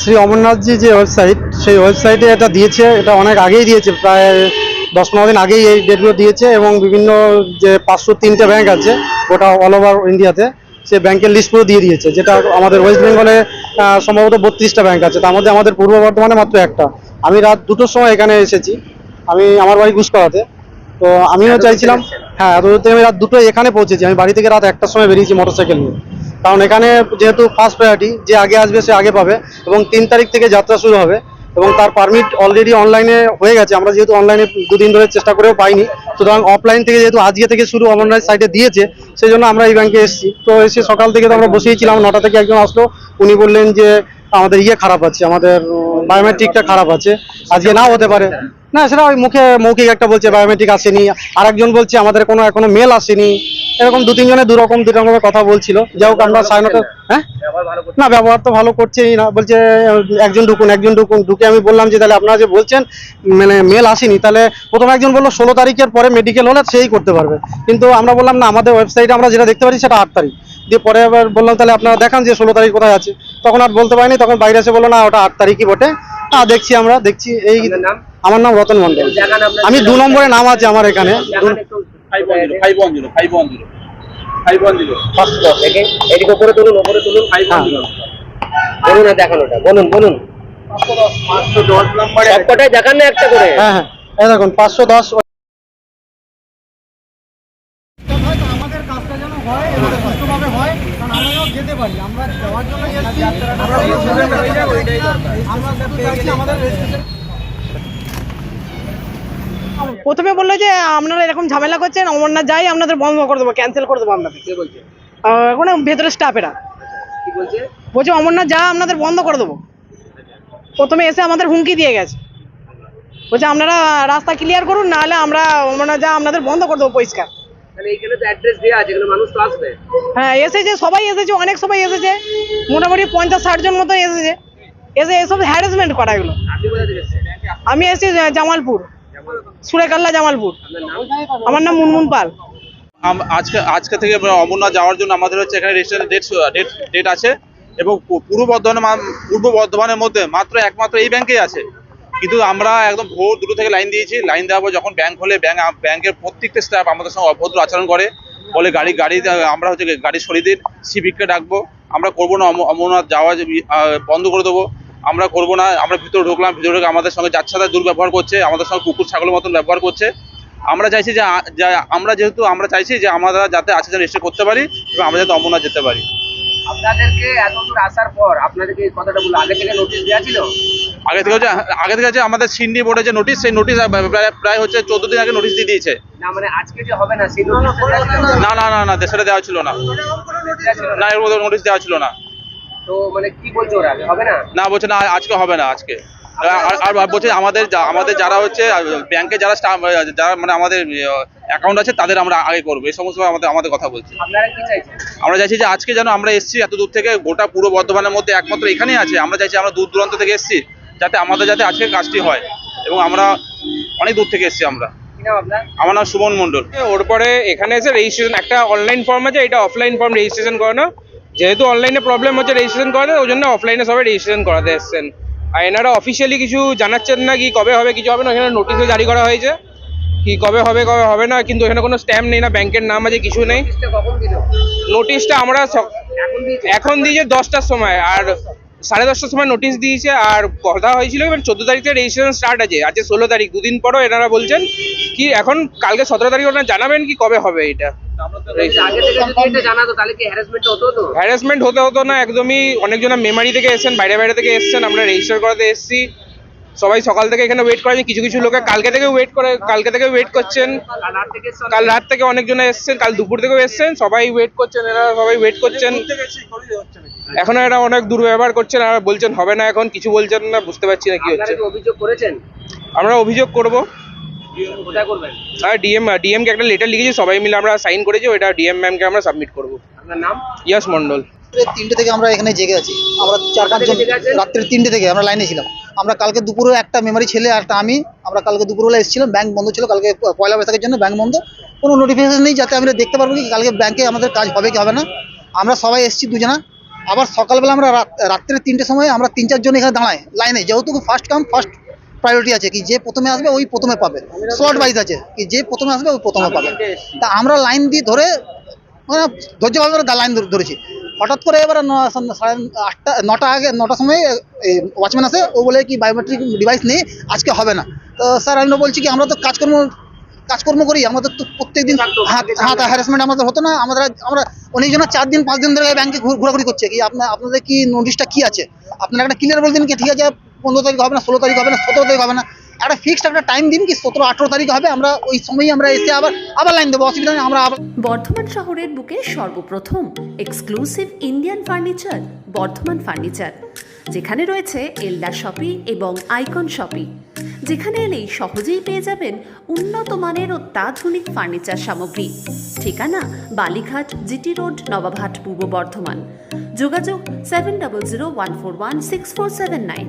শ্রী অমরনাথজি যে ওয়েবসাইট সেই ওয়েবসাইটে এটা দিয়েছে, এটা অনেক আগেই দিয়েছে, প্রায় দশ পনেরো দিন আগেই এই ডেটগুলো দিয়েছে এবং বিভিন্ন যে পাঁচশো তিনটে ব্যাংক আছে, গোটা অল ওভার ইন্ডিয়াতে সে ব্যাংকের লিস্ট পুরো দিয়ে দিয়েছে, যেটা আমাদের ওয়েস্ট বেঙ্গলে সম্ভবত বত্রিশটা ব্যাংক আছে, তার মধ্যে আমাদের পূর্ব বর্ধমানে মাত্র একটা। আমি রাত দুটোর সময় এখানে এসেছি, আমি আমার বাড়ি গুসকরাতে তো আমিও চাইছিলাম হ্যাঁ এত আমি রাত দুটো এখানে পৌঁছেছি, আমি বাড়ি থেকে রাত একটার সময় বেরিয়েছি মোটরসাইকেল নিয়ে। কারণ এখানে যেহেতু ফার্স্ট প্রায়োরিটি যে আগে আসবে সে আগে পাবে এবং তিন তারিখ থেকে যাত্রা শুরু হবে এবং তার পারমিট অলরেডি অনলাইনে হয়ে গেছে। আমরা যেহেতু অনলাইনে দুদিন ধরে চেষ্টা করেও পাইনি, সুতরাং অফলাইন থেকে যেহেতু আজকে থেকে শুরু অনলাইন সাইটে দিয়েছে, সেই জন্য আমরা এই ব্যাংকে এসেছি। তো এসে সকাল থেকে তো আমরা বসিয়েছিলাম নটা থেকে একজন আসলো। উনি বললেন যে, আমাদের ইয়ে খারাপ আছে, আমাদের বায়োমেট্রিকটা খারাপ আছে। আজকে নাও হতে পারে। না, সেটা ওই মুখে মৌখিক একটা বলছে বায়োমেট্রিক আসেনি। আরেকজন বলছে, আমাদের কোনো এখনও মেল আসেনি। এরকম দু তিনজনে দু রকম দু রকমের কথা বলছিল। যাই হোক, আমরা সাড়ে নটা হ্যাঁ? না, ব্যবহার তো ভালো করছেই না। বলছে, একজন ঢুকুন একজন ঢুকুন। ঢুকে আমি বললাম যে, তাহলে আপনারা যে বলছেন মানে মেল আসেনি, তাহলে প্রথম একজন বলল, ষোলো তারিখের পরে মেডিকেল হলে সেই করতে পারবে। কিন্তু আমরা বললাম, না, আমাদের ওয়েবসাইটে আমরা যেটা দেখতে পারি সেটা আট তারিখ। দিয়ে পরে আবার বললাম তাহলে আপনারা দেখান যে ষোলো তারিখ কোথায় আছে। তখন আর বলতে পারিনি তখন বাইরে এসে বলল না ওটা আট তারিখই বটে। না দেখছি আমরা দেখছি এই আমার নাম রতন মন্ডল আমি দু নম্বরে নাম আছে আমার এখানে। জায়গার five one five one zero five one zero five one zero. পাঁচশো দশ থেকে এদিকে উপরে তুলুন উপরে তুলুন। বলুন না দেখানোটা বলুন বলুন। পাঁচশো দশ নম্বরে সবকটাই দেখান না একটা করে। হ্যাঁ হ্যাঁ এই দেখুন পাঁচশো দশ আমাদের কাজটা যেন হয় এবং সুষ্ঠুভাবে হয় কারণ আমরাও যেতে পারি আমরা যাওয়ার জন্য প্রথমে বলল যে আপনারা এরকম ঝামেলা করছেন অমরনাথ যাই আপনাদের বন্ধ করে দেবো ক্যান্সেল করে দেবো আপনাদের। এখন ভেতরে স্টাফেরা বলছে? বলছে অমরনাথ যা আপনাদের বন্ধ করে দেবো। প্রথমে এসে আমাদের হুমকি দিয়ে গেছে। বলছে আপনারা রাস্তা ক্লিয়ার করুন নাহলে আমরা অমরনাথ যা আপনাদের বন্ধ করে দেবো পরিষ্কার। তাহলে এইখানে তো অ্যাড্রেস দেওয়া আছে এখানে মানুষ তো আসবে। হ্যাঁ এসেছে সবাই এসেছে অনেক সবাই এসেছে। মোটামুটি পঞ্চাশ ষাট জন মতো এসেছে। এসে এসব হ্যারাসমেন্ট করা এগুলো। আপনি কোথা থেকে এসেছেন? আমি এসেছি জামালপুর। সুরেকাল্লা জামালপুর। আমার নাম মুনমুন পাল। আজকে আজকে থেকে অমরনাথ যাওয়ার জন্য আমাদের হচ্ছে এখানে রেজিস্ট্রেশন ডেট ডেট ডেট আছে। এবং পূর্ব বর্ধমানে মা- পূর্ব বর্ধমানের মধ্যে মাত্র একমাত্র এই ব্যাংকেই আছে। কিন্তু আমরা একদম ভোর দুটো থেকে লাইন দিয়েছি। লাইন দেওয়ার পর যখন ব্যাংক হলে ব্যাংক ব্যাংকের প্রত্যেকটা স্টাফ আমাদের সঙ্গে অভদ্র আচরণ করে। বলে গাড়ি গাড়ি, আমরা হচ্ছে গাড়ি সরিয়ে দিন সিভিককে ডাকবো। আমরা করব না অমরনাথ যাওয়া বন্ধ করে দেবো। আমরা করব না, আমরা ভিতরে ঢুকলাম, ভিতরে ঢুকে আমাদের সঙ্গে যাচ্ছাদা দুর্ব্যবহার করছে, আমাদের সঙ্গে কুকুর, ছাগলের মতন ব্যবহার করছে। আমরা চাইছি যে আমরা যেহেতু, আমরা চাইছি যে আমরা যাতে আছে যেন রেজিস্টার করতে পারি এবং আমরা যাতে অমরনাথ যেতে পারি। আপনাদেরকে এত দূর আসার পর আপনাদেরকে কথাটা বলে আগে থেকে নোটিশ দেওয়া ছিল? আগে থেকে হচ্ছে আগে থেকে হচ্ছে আমাদের সিন্ডি বোর্ডে যে নোটিশ সেই নোটিশ প্রায় প্রায় হচ্ছে চোদ্দ দিন আগে নোটিশ দিয়ে দিয়েছে। না মানে আজকে যে হবে না না? না না সেটা দেওয়া ছিল না। না। এর মধ্যে নোটিশ দেওয়া ছিল না। তো মানে কি বলছো ওরা হবে না? না বলছে না আজকে হবে না আজকে। আর- আর- বলছে আমাদের আমাদের যারা হচ্ছে ব্যাংকে যারা স্টাফ যারা মানে আমাদের অ্যাকাউন্ট আছে তাদের আমরা আগে করব। এই সমস্ত আমাদের আমাদের কথা বলছে। আপনারা কি চাইছেন? আমরা চাইছি যে আজকে যেন আমরা এসেছি এত দূর থেকে গোটা পুরো বর্ধমানের মধ্যে একমাত্র এখানেই আছে। আমরা চাইছি আমরা দূর দূরান্ত থেকে এসেছি। যাতে আমাদের যাতে আজকে কাজটি হয় এবং আমরা অনেক দূর থেকে এসেছি আমরা। কি নাম আপনার? আমার নাম সুমন মন্ডল ওর পরে এখানে এসে রেজিস্ট্রেশন একটা অনলাইন ফর্ম আছে এটা অফলাইন ফর্ম রেজিস্ট্রেশন করানো। যেহেতু অনলাইনে প্রবলেম হচ্ছে রেজিস্ট্রেশন করাতে ওই জন্য অফলাইনে সবাই রেজিস্ট্রেশন করাতে এসেছেন। আর এনারা অফিসিয়ালি কিছু জানাচ্ছেন না কি কবে হবে কিছু হবে না এখানে নোটিশও জারি করা হয়েছে। কি কবে হবে কবে হবে না কিন্তু এখানে কোনো স্ট্যাম্প নেই না ব্যাংকের নাম আছে কিছু নেই। নোটিশটা কখন দিল? নোটিশটা আমরা এখন দিয়েছে দশটার সময় আর সাড়ে দশটার সময় নোটিশ দিয়েছে আর কথা হয়েছিল এবার চোদ্দ তারিখ রেজিস্ট্রেশন স্টার্ট আছে। আজকে ষোলো তারিখ, দুদিন পরও এনারা বলছেন কি এখন কালকে সতেরো তারিখ ওনারা জানাবেন কি কবে হবে এটা। হ্যারাসমেন্ট হতে হতো না, একদমই অনেকজন মেমারি থেকে এসছেন, বাইরে বাইরে থেকে এসছেন, আমরা রেজিস্টার করাতে এসেছি। সবাই সকাল থেকে এখানে ওয়েট করেছে কিছু কিছু লোকে কালকে থেকে ওয়েট করে কালকে থেকে ওয়েট করছেন। কাল রাত থেকে অনেকজন এসেছেন কাল দুপুর থেকেও এসেছেন সবাই ওয়েট করছেন এরা সবাই ওয়েট করছেন। এখন এরা অনেক দুর্ব্যবহার করছেন আর বলছেন হবে না এখন কিছু বলছেন না বুঝতে পারছি না কি হচ্ছে। অভিযোগ করেছেন? আমরা অভিযোগ করব। কোথায় ডিএম ডিএম কে একটা লেটার লিখেছি সবাই মিলে আমরা সাইন করেছি ওটা ডিএম ম্যামকে আমরা সাবমিট করব। আপনার নাম? ইয়াস মন্ডল তিনটে থেকে আমরা এখানে জেগে আছি। আমরা চার পাঁচজন রাত্রে তিনটে থেকে আমরা লাইনে ছিলাম। আমরা কালকে দুপুরে একটা মেমারি ছেলে আর আমি, আমরা কালকে দুপুরবেলা এসেছিলাম ব্যাংক বন্ধ ছিল, কালকে পয়লা বৈশাখের জন্য ব্যাংক বন্ধ। কোনো নোটিফিকেশন নেই যাতে আমরা দেখতে পারব কি কালকে ব্যাংকে আমাদের কাজ হবে কি হবে না। আমরা সবাই এসেছি দুজনা। আবার সকালবেলা আমরা রাত্রে তিনটের সময় আমরা তিন চারজন এখানে দাঁড়াই লাইনে যেহেতু ফার্স্ট কাম ফার্স্ট প্রায়োরিটি আছে, কি যে প্রথমে আসবে ওই প্রথমে পাবে। স্লট ওয়াইজ আছে, কি যে প্রথমে আসবে ওই প্রথমে পাবে। তা আমরা লাইন দিয়ে ধরে মানে ধৈর্যভাবে ধরে লাইন ধরে- ধরেছি। হঠাৎ করে এবার সাড়ে আটটা নটা আগে নটার সময় ওয়াচম্যান আসে ও বলে কি বায়োমেট্রিক ডিভাইস নেই আজকে হবে না। তো স্যার আমি বলছি কি আমরা তো কাজকর্ম কাজকর্ম করি আমাদের তো প্রত্যেকদিন হাত হাত হ্যারাসমেন্ট আমাদের হতো না আমরা আমরা অনেক জন চার দিন পাঁচ দিন ধরে ব্যাংকে ঘোরাঘুরি করছে। কি আপনার আপনাদের কি নোটিশটা কি আছে? আপনারা একটা ক্লিয়ার বলে দিন কি ঠিক আছে পনেরো তারিখ হবে না ষোলো তারিখ হবে না সতেরো তারিখ হবে না। একটা ফিক্সড একটা টাইম দিন কি সতেরো, আঠেরো তারিখ হবে, আমরা ওই সময়ই আমরা এসে আবার আবার লাইন দেবো, অসুবিধা নেই, আমরা আবার বর্ধমান শহরের বুকে সর্বপ্রথম exclusive Indian furniture Bardhaman furniture যেখানে রয়েছে এলডা শপি এবং আইকন শপি যেখানে এলেই সহজেই পেয়ে যাবেন উন্নত মানের অত্যাধুনিক ফার্নিচার সামগ্রী। ঠিকানা বালিঘাট জিটি রোড, নবাবহাট, পূর্ব বর্ধমান। যোগাযোগ seven double zero one four one six four seven nine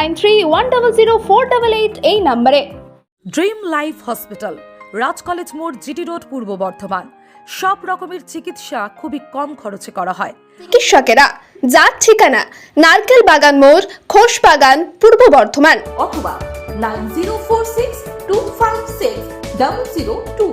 nine three one double zero four double eight এই নম্বরে। Dream life hospital Raj college মোড় জিটি রোড পূর্ব বর্ধমান। সব রকমের চিকিৎসা খুবই কম খরচে করা হয়। চিকিৎসকেরা যার ঠিকানা নারকেল বাগান মোড় খোস বাগান পূর্ব বর্ধমান। অথবা nine zero four six two five six double zero two